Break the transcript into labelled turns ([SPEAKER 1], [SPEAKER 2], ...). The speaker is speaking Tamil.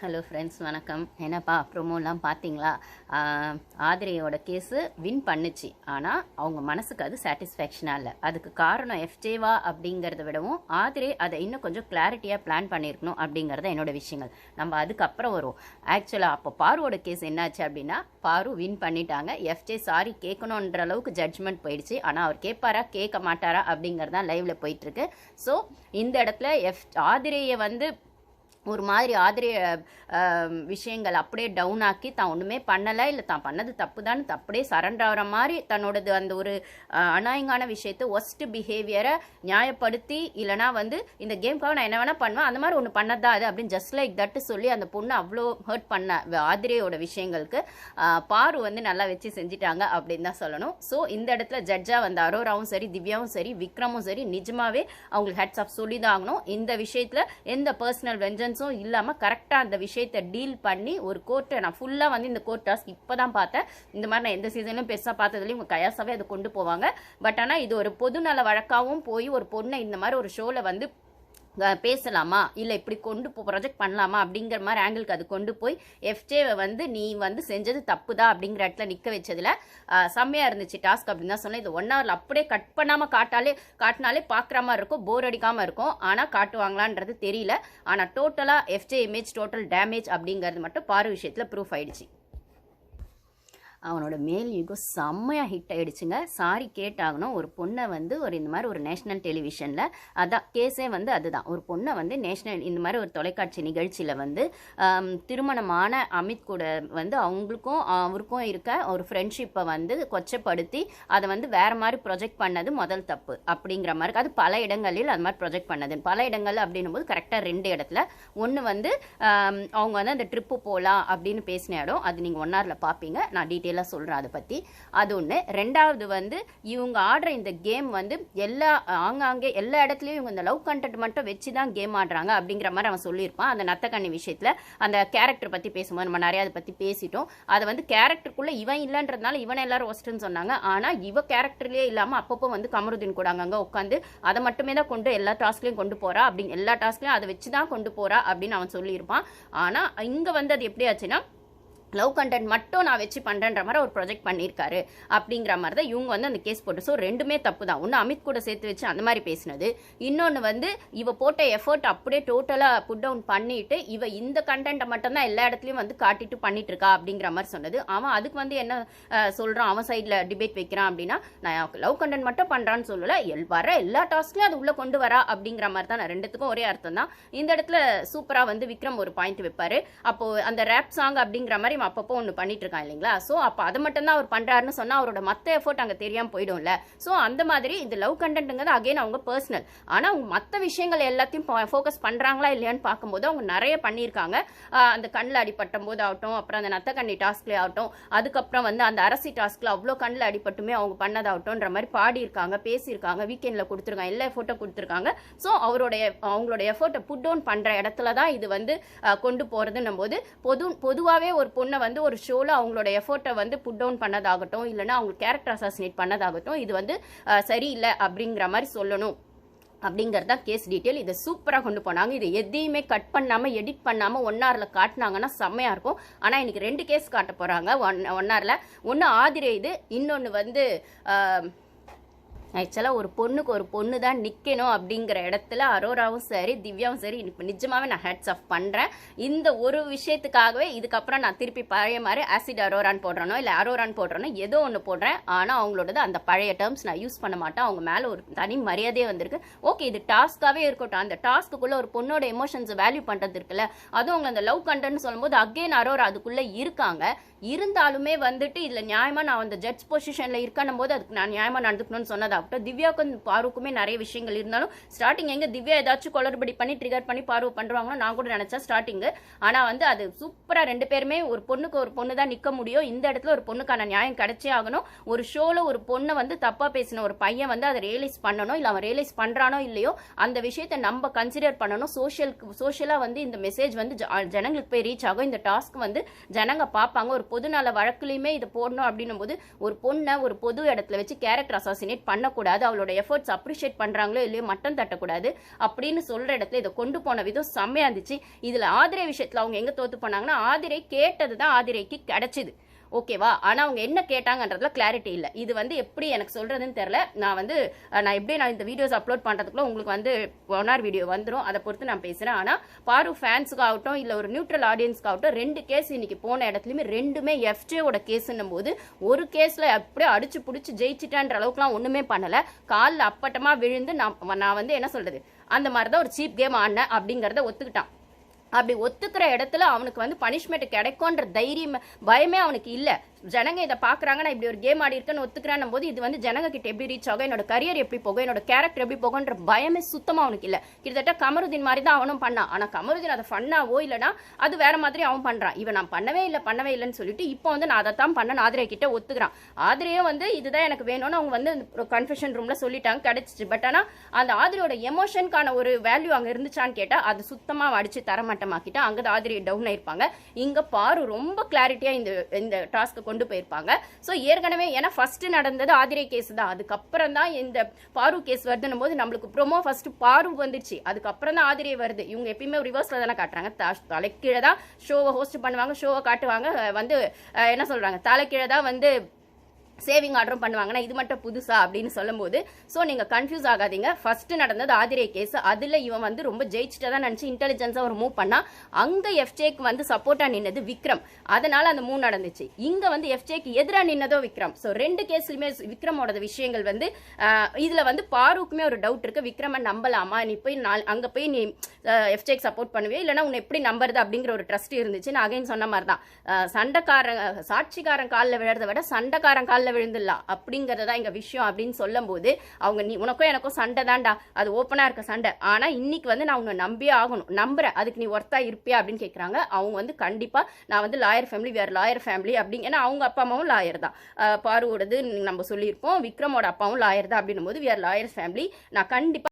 [SPEAKER 1] ஹலோ ஃப்ரெண்ட்ஸ் வணக்கம். என்னப்பா ப்ரோமோலாம் பார்த்தீங்களா? ஆதிரையோட கேஸு வின் பண்ணுச்சு. ஆனால் அவங்க மனசுக்கு அது சாட்டிஸ்ஃபேக்ஷனாக இல்லை. அதுக்கு காரணம் எஃப்ஜேவா அப்படிங்கிறத விடவும் ஆதிரை அதை இன்னும் கொஞ்சம் கிளாரிட்டியாக பிளான் பண்ணியிருக்கணும் அப்படிங்கிறத என்னோட விஷயங்கள். நம்ம அதுக்கப்புறம் வரும் ஆக்சுவலாக அப்போ பாருவோட கேஸ் என்னாச்சு அப்படின்னா பாரு வின் பண்ணிட்டாங்க. எஃப்ஜே சாரி கேட்கணுன்ற அளவுக்கு ஜட்ஜ்மெண்ட் போயிடுச்சு. ஆனால் அவர் கேட்பாரா கேட்க மாட்டாரா அப்படிங்கிறது தான் லைவில் போயிட்டுருக்கு ஸோ இந்த இடத்துல எஃப் ஆதிரையை வந்து ஒரு மாதிரி ஆதிரிய விஷயங்கள் அப்படியே டவுன் ஆக்கி தான் ஒன்றுமே பண்ணலை இல்லை தான் பண்ணது தப்பு தான் அப்படியே சரண்டர் ஆகிற மாதிரி தன்னோடது அந்த ஒரு அநாயங்கான விஷயத்தை ஒஸ்ட் பிஹேவியரை நியாயப்படுத்தி இல்லைனா வந்து இந்த கேம்க்காக நான் என்ன வேணால் பண்ணுவேன் அந்த மாதிரி ஒன்று பண்ணதா அது அப்படின்னு ஜஸ்ட் லைக் தட்டு சொல்லி அந்த பொண்ணு அவ்வளோ ஹர்ட் பண்ண ஆதிரியோட விஷயங்களுக்கு பாரு வந்து நல்லா வச்சு செஞ்சிட்டாங்க அப்படின்னு தான் சொல்லணும். ஸோ இந்த இடத்துல ஜட்ஜாக வந்த அரோராவும் சரி திவ்யாவும் சரி விக்ரமும் சரி நிஜமாவே அவங்களுக்கு ஹெட்ஸ் ஆஃப் சொல்லி தான் ஆகணும். இந்த விஷயத்தில் எந்த பர்சனல் வெஞ்சன்ஸும் இல்லாமல் கரெக்டாக அந்த விஷயத்தை டீல் பண்ணி ஒரு கோர்ட்டை நான் ஃபுல்லாக வந்து இந்த கோர்ட் டாஸ்க் இப்போ தான் பார்த்தேன். இந்த மாதிரி நான் எந்த சீசன்லையும் பெருசாக பார்த்ததுலையும் இவங்க கயாசாவே அதை கொண்டு போவாங்க. பட் ஆனால் இது ஒரு பொதுநல வழக்காகவும் போய் ஒரு பொண்ணை இந்த மாதிரி ஒரு ஷோவில் வந்து பேசலாமா? இல்லை இப்படி கொண்டு போ ப்ரொஜெக்ட் பண்ணலாமா? அப்படிங்கிற மாதிரி ஆங்கிளுக்கு அது கொண்டு போய் எஃப்ஜேவை வந்து நீ வந்து செஞ்சது தப்பு தான் அப்படிங்கிற இடத்துல நிற்க வச்சதில் செம்மையாக இருந்துச்சு டாஸ்க் அப்படின்னு தான் சொன்னேன். இது ஒன் ஹவரில் அப்படியே கட் பண்ணாமல் காட்டாலே காட்டினாலே பார்க்குற மாதிரி இருக்கும் போர் அடிக்காமல் இருக்கும். ஆனால் காட்டுவாங்களான்றது தெரியல. ஆனால் டோட்டலாக எஃப்ஜே இமேஜ் டோட்டல் டேமேஜ் அப்படிங்கிறது மட்டும் பாரு விஷயத்தில் ப்ரூஃப் ஆயிடுச்சு. அவனோட மேல் யுகம் செம்மையாக ஹிட் ஆகிடுச்சுங்க சாரி கேட்டாகணும். ஒரு பொண்ணை வந்து ஒரு இந்த மாதிரி ஒரு நேஷ்னல் டெலிவிஷனில் அதான் கேஸே வந்து அதுதான். ஒரு பொண்ணை வந்து நேஷ்னல் இந்த மாதிரி ஒரு தொலைக்காட்சி நிகழ்ச்சியில் வந்து திருமணமான அமித் கூட வந்து அவங்களுக்கும் அவருக்கும் இருக்க ஒரு ஃப்ரெண்ட்ஷிப்பை வந்து கொச்சப்படுத்தி அதை வந்து வேறு மாதிரி ப்ரொஜெக்ட் பண்ணது முதல் தப்பு அப்படிங்கிற மாதிரி அது பல இடங்களில் அது மாதிரி ப்ரொஜெக்ட் பண்ணது. பல இடங்கள் அப்படின்னும் போது கரெக்டாக ரெண்டு இடத்துல. ஒன்று வந்து அவங்க வந்து அந்த ட்ரிப்பு போகலாம் அப்படின்னு பேசின இடம். அது நீங்கள் ஒன்னாரில் பார்ப்பீங்க நான் டீட்டெயில் டீட்டெயிலாக சொல்கிறேன் அதை பற்றி அது ஒன்று ரெண்டாவது வந்து இவங்க ஆடுற இந்த கேம் வந்து எல்லா ஆங்காங்கே எல்லா இடத்துலையும் இவங்க இந்த லவ் கண்டென்ட் மட்டும் வச்சு தான் கேம் ஆடுறாங்க அப்படிங்கிற மாதிரி அவன் சொல்லியிருப்பான். அந்த நத்தக்கண்ணி விஷயத்தில் அந்த கேரக்டர் பற்றி பேசும்போது நம்ம நிறைய அதை பற்றி பேசிட்டோம். அதை வந்து கேரக்டருக்குள்ளே இவன் இல்லைன்றதுனால இவனை எல்லாரும் ஒஸ்ட்டுன்னு சொன்னாங்க. ஆனால் இவ கேரக்டர்லேயே இல்லாமல் அப்பப்போ வந்து கமருதீன் கூட அங்கங்கே உட்காந்து அதை மட்டுமே தான் கொண்டு எல்லா டாஸ்க்லையும் கொண்டு போகிறா அப்படின்னு எல்லா டாஸ்க்லையும் அதை வச்சு தான் கொண்டு போகிறா அப்படின்னு அவன் சொல்லியிருப்பான். ஆனால் இங்கே வந்து அது எப்படி ஆச்சுன்னா லவ் கண்டென்ட் மட்டும் நான் வச்சு பண்ணுறன்ற மாதிரி ஒரு ப்ரொஜெக்ட் பண்ணியிருக்காரு. அப்படிங்கிற மாதிரி தான் இவங்க வந்து அந்த கேஸ் போட்டு. ஸோ ரெண்டுமே தப்பு தான் ஒன்று அமித் கூட சேர்த்து வச்சு அந்த மாதிரி பேசினது. இன்னொன்று வந்து இவ போட்ட எஃபர்ட் அப்படியே டோட்டலாக புட் டவுன் பண்ணிட்டு இவ இந்த கண்டென்ட்டை மட்டும்தான் எல்லா இடத்துலையும் வந்து காட்டிட்டு பண்ணிட்டு இருக்கா அப்படிங்கிற மாதிரி சொன்னது. அவன் அதுக்கு வந்து என்ன சொல்கிறான் அவன் சைடில் டிபேட் வைக்கிறான் அப்படின்னா நான் லவ் கண்டென்ட் மட்டும் பண்ணுறான்னு சொல்லல. எல் வர எல்லா டாஸ்க்லையும் அது உள்ளே கொண்டு வரா. அப்படிங்கிற மாதிரி தான் நான் ரெண்டுத்துக்கும் ஒரே அர்த்தம் தான். இந்த இடத்துல சூப்பராக வந்து விக்ரம் ஒரு பாயிண்ட் வைப்பார். அப்போது அந்த ரேப் சாங் அப்படிங்கிற மாதிரி அப்பப்போ ஒன்று பண்ணிட்டு இருக்கான் இல்லைங்களா? ஸோ அப்போ அதை மட்டும் தான் அவர் பண்ணுறாருன்னு சொன்னால் அவரோட மற்ற எஃபோர்ட் அங்கே தெரியாமல் போயிடும்ல. ஸோ அந்த மாதிரி இது லவ் கண்டென்ட்டுங்கிறது அகைன் அவங்க பர்சனல் ஆனால் அவங்க மற்ற விஷயங்கள் எல்லாத்தையும் ஃபோக்கஸ் பண்ணுறாங்களா இல்லையான்னு பார்க்கும்போது அவங்க நிறைய பண்ணியிருக்காங்க. அந்த கண்ணில் அடிபட்டும் போது ஆகட்டும் அப்புறம் அந்த நத்த கண்ணி டாஸ்க்லேயே ஆகட்டும் அதுக்கப்புறம் வந்து அந்த அரசி டாஸ்க்கில் அவ்வளோ கண்ணில் அடிபட்டுமே அவங்க பண்ணதாகட்டும்ன்ற மாதிரி பாடியிருக்காங்க பேசியிருக்காங்க வீக்கெண்டில் கொடுத்துருக்காங்க எல்லா எஃபோர்ட்டும் கொடுத்துருக்காங்க. ஸோ அவருடைய அவங்களோட எஃபோர்ட்டை புட் டவுன் பண்ணுற இடத்துல தான் இது வந்து கொண்டு போகிறதுன்னும் போது பொது பொதுவாகவே ஒரு பொண்ணு வந்து ஒரு ஷோவில் அவங்களோட எஃபோர்ட்டை வந்து புட் டவுன் பண்ணதாகட்டும் இல்லைனா அவங்க கேரக்டர் அசாசினேட் பண்ணதாகட்டும் இது வந்து சரியில்லை அப்படிங்கிற மாதிரி சொல்லணும். அப்படிங்கிறது தான் கேஸ் டீட்டெயில் இதை சூப்பராக கொண்டு போனாங்க. இதை எதையுமே கட் பண்ணாமல் எடிட் பண்ணாமல் ஒன் ஹவரில் காட்டினாங்கன்னா செம்மையாக இருக்கும். ஆனால் இன்றைக்கி ரெண்டு கேஸ் காட்ட போகிறாங்க ஒன் ஒன் ஹவரில் ஒன்று ஆதிரை இது இன்னொன்று வந்து ஆக்சுவலாக ஒரு பொண்ணுக்கு ஒரு பொண்ணு தான் நிற்கணும் அப்படிங்கிற இடத்துல அரோராவும் சரி திவ்யாவும் சரி இப்போ நிஜமாகவே நான் ஹெட்ஸ் ஆஃப் பண்ணுறேன் இந்த ஒரு விஷயத்துக்காகவே இதுக்கப்புறம் நான் திருப்பி பழைய மாதிரி ஆசிட் அரோரான் போடுறனோ இல்லை அரோரான் போடுறனோ ஏதோ ஒன்று போடுறேன். ஆனால் அவங்களோடது அந்த பழைய டேர்ம்ஸ் நான் யூஸ் பண்ண மாட்டேன். அவங்க மேலே ஒரு தனி மரியாதையே வந்திருக்கு. ஓகே இது டாஸ்க்காகவே இருக்கட்டும். அந்த டாஸ்க்குள்ளே ஒரு பொண்ணோட எமோஷன்ஸை வேல்யூ பண்ணுறது இருக்குல்ல அதுவும் அவங்க அந்த லவ் கண்டென்ட் சொல்லும்போது அகெயின் அரோரா அதுக்குள்ளே இருக்காங்க. இருந்தாலுமே வந்துட்டு இதில் நியாயமாக நான் அந்த ஜட்ஜ் பொசிஷனில் இருக்கணும் போது அதுக்கு நான் நியாயமாக நடந்துக்கணும்னு சொன்னதாகட்டும் திவ்யாவுக்கும் பாருக்குமே நிறைய விஷயங்கள் இருந்தாலும் ஸ்டார்டிங் எங்கே திவ்யா ஏதாச்சும் குளறுபடி பண்ணி ட்ரிகர் பண்ணி பார்வை பண்ணுறாங்களோ நான் கூட நினச்சேன் ஸ்டார்டிங்கு ஆனால் வந்து அது சூப்பராக ரெண்டு பேருமே ஒரு பொண்ணுக்கு ஒரு பொண்ணு தான் நிற்க முடியும். இந்த இடத்துல ஒரு பொண்ணுக்கான நியாயம் கிடைச்சே ஆகணும். ஒரு ஷோவில் ஒரு பொண்ணை வந்து தப்பாக பேசின ஒரு பையன் வந்து அதை ரியலைஸ் பண்ணணும். இல்லை அவன் ரியலைஸ் பண்ணுறானோ இல்லையோ அந்த விஷயத்தை நம்ம கன்சிடர் பண்ணணும். சோஷியலுக்கு சோஷியலாக வந்து இந்த மெசேஜ் வந்து ஜ- ஜனங்களுக்கு போய் ரீச் ஆகும். இந்த டாஸ்க் வந்து ஜனங்க பார்ப்பாங்க. ஒரு பொதுநல வழக்குலையுமே இதை போடணும் அப்படின்னும் போது ஒரு பொண்ணை ஒரு பொது இடத்துல வச்சு கேரக்டர் அசாசினேட் பண்ணக்கூடாது. தட்டக்கூடாது அவளோட எஃபர்ட்ஸ் அப்ரிஷியேட் பண்ணுறாங்களோ இல்லையோ மட்டம் தட்டக்கூடாது. அப்படின்னு சொல்கிற இடத்துல இதை கொண்டு போன விதம் செம்மையாக இருந்துச்சு. இதில் ஆதிரை விஷயத்தில் அவங்க எங்கே தோற்று போனாங்கன்னா ஆதிரை கேட்டது தான் ஆதிரைக்கு கிடச்சிது. ஓகேவா? ஆனால் அவங்க என்ன கேட்டாங்கன்றதுல கிளாரிட்டி இல்லை. இது வந்து எப்படி எனக்கு சொல்கிறதுன்னு தெரியல. நான் வந்து நான் எப்படி நான் இந்த வீடியோஸ் அப்லோட் பண்ணுறதுக்குள்ளே உங்களுக்கு வந்து ஒன் ஆர் வீடியோ வந்துடும் அதை பொறுத்து நான் பேசுகிறேன் ஆனால் பாரு ஃபேன்ஸுக்கு ஆகட்டும் இல்லை ஒரு நியூட்ரல் ஆடியன்ஸ்க்கு ஆகட்டும் ரெண்டு கேஸ் இன்னைக்கு போன இடத்துலையுமே ரெண்டுமே எஃப்ஜேவோட கேஸுன்னும் போது ஒரு கேஸில் அப்படியே அடிச்சு பிடிச்சி ஜெயிச்சிட்டான்ற அளவுக்குலாம் ஒன்றுமே பண்ணலை. காலில் அப்பட்டமாக விழுந்து நான் நான் வந்து என்ன சொல்கிறது அந்த மாதிரி தான் ஒரு சீப் கேம் ஆடினேன் அப்படிங்கிறத ஒத்துக்கிட்டான். அப்படி ஒத்துக்கிற இடத்துல அவனுக்கு வந்து பனிஷ்மெண்ட் கிடைக்கும்ன்ற தைரியம் பயமே அவனுக்கு இல்லை. ஜனங்க இதை பார்க்குறாங்க நான் இப்படி ஒரு கேம் ஆடி இருக்கேன்னு ஒத்துக்கிறேன் போது இது வந்து ஜனங்க கிட்ட எப்படி ரீச் ஆகும் என்னோட கரியர் எப்படி போகும் என்னோட கேரக்டர் எப்படி போகும்ன்ற பயமே சுத்தமாக அவனுக்கு இல்லை. கிட்டத்தட்ட கமருதீன் மாதிரி தான் அவனும் பண்ணான். ஆனால் கமருதீன் அதை ஃபன்னாவோ இல்லைனா அது வேற மாதிரி அவன் பண்ணுறான் இவன் நான் பண்ணவே இல்லை பண்ணவே இல்லைன்னு சொல்லிட்டு இப்போ வந்து நான் அதைத்தான் பண்ண ஆதிரை கிட்ட ஒத்துக்கிறான். ஆதிரையும் வந்து இதுதான் எனக்கு வேணும்னு அவங்க வந்து கன்ஃபெஷன் ரூம்ல சொல்லிட்டாங்க கிடைச்சிச்சு. பட் ஆனால் அந்த ஆதிரியோட எமோஷனுக்கான ஒரு வேல்யூ அங்கே இருந்துச்சான்னு கேட்டால் அது சுத்தமாக அடிச்சு அங்கே தான் ஆதிரி டவுன் ஆயிருப்பாங்க. இங்கே பாரு ரொம்ப கிளாரிட்டியாக இந்த இந்த டாஸ்க்கு கொண்டு போயிருப்பாங்க. ஸோ ஏற்கனவே ஏன்னா ஃபஸ்ட்டு நடந்தது ஆதிரை கேஸ் தான். அதுக்கப்புறம் தான் இந்த பாரு கேஸ் வருதுன்னும் போது நம்மளுக்கு ப்ரொமோ ஃபஸ்ட்டு பாரு வந்துருச்சு. அதுக்கப்புறம் தான் ஆதிரை வருது. இவங்க எப்பயுமே ரிவர்ஸில் தானே காட்டுறாங்க. த- தலைக்கீழே தான் ஷோவை ஹோஸ்ட் பண்ணுவாங்க ஷோவை காட்டுவாங்க. வந்து என்ன சொல்கிறாங்க தலைக்கீழே தான் வந்து சேவிங் ஆர்டரும் பண்ணுவாங்கன்னா இது மட்டும் புதுசா அப்படின்னு சொல்லும்போது ஸோ நீங்கள் கன்ஃபியூஸ் ஆகாதீங்க. ஃபர்ஸ்ட் நடந்தது ஆதிரே கேஸ் அதில் இவன் வந்து ரொம்ப ஜெயிச்சுட்டு தான் நினச்சி இன்டெலிஜென்ஸாக ஒரு மூவ் பண்ணா அங்கே எஃப்ஜேக்கு வந்து சப்போர்ட்டாக நின்னது விக்ரம். அதனால அந்த மூவ் நடந்துச்சு. இங்கே வந்து எஃப்ஜேக்கு எதிராக நின்னதோ விக்ரம். ஸோ ரெண்டு கேஸ்லையுமே விக்ரமோட விஷயங்கள் வந்து இதில் வந்து பாருக்குமே ஒரு டவுட் இருக்கு. விக்ரமை நம்பலாமா? நீ போய் நான் அங்கே போய் நீ எஃப்ஜேக்கு சப்போர்ட் பண்ணுவே இல்லைனா உன்னை எப்படி நம்புறது அப்படிங்கிற ஒரு ட்ரஸ்ட் இருந்துச்சு நான் அகைன் சொன்ன மாதிரி தான் சண்டைக்காரன் சாட்சிக்காரன் காலில் விழுறத விட சண்டைக்காரன் காலில் விழுந்துடலாம் அப்படிங்கறது தான் எங்க விஷயம் அப்படின்னு சொல்லும்போது அவங்க நீ உனக்கும் எனக்கும் சண்டை தான்டா. அது ஓப்பனா இருக்க சண்டை. ஆனா இன்னைக்கு வந்து நான் உன்னை நம்பியே ஆகணும். நம்புறேன். அதுக்கு நீ ஒர்த்தா இருப்பியா அப்படின்னு கேக்குறாங்க. அவங்க வந்து கண்டிப்பா நான் வந்து லாயர் ஃபேமிலி வேற லாயர் ஃபேமிலி அப்படிங்க ஏன்னா அவங்க அப்பா அம்மாவும் லாயர் தான். பாருவோடது நம்ம சொல்லியிருப்போம். விக்ரமோட அப்பாவும் லாயர் தான் அப்படின்னும் போது வேற லாயர் ஃபேமிலி நான் கண்டிப்பா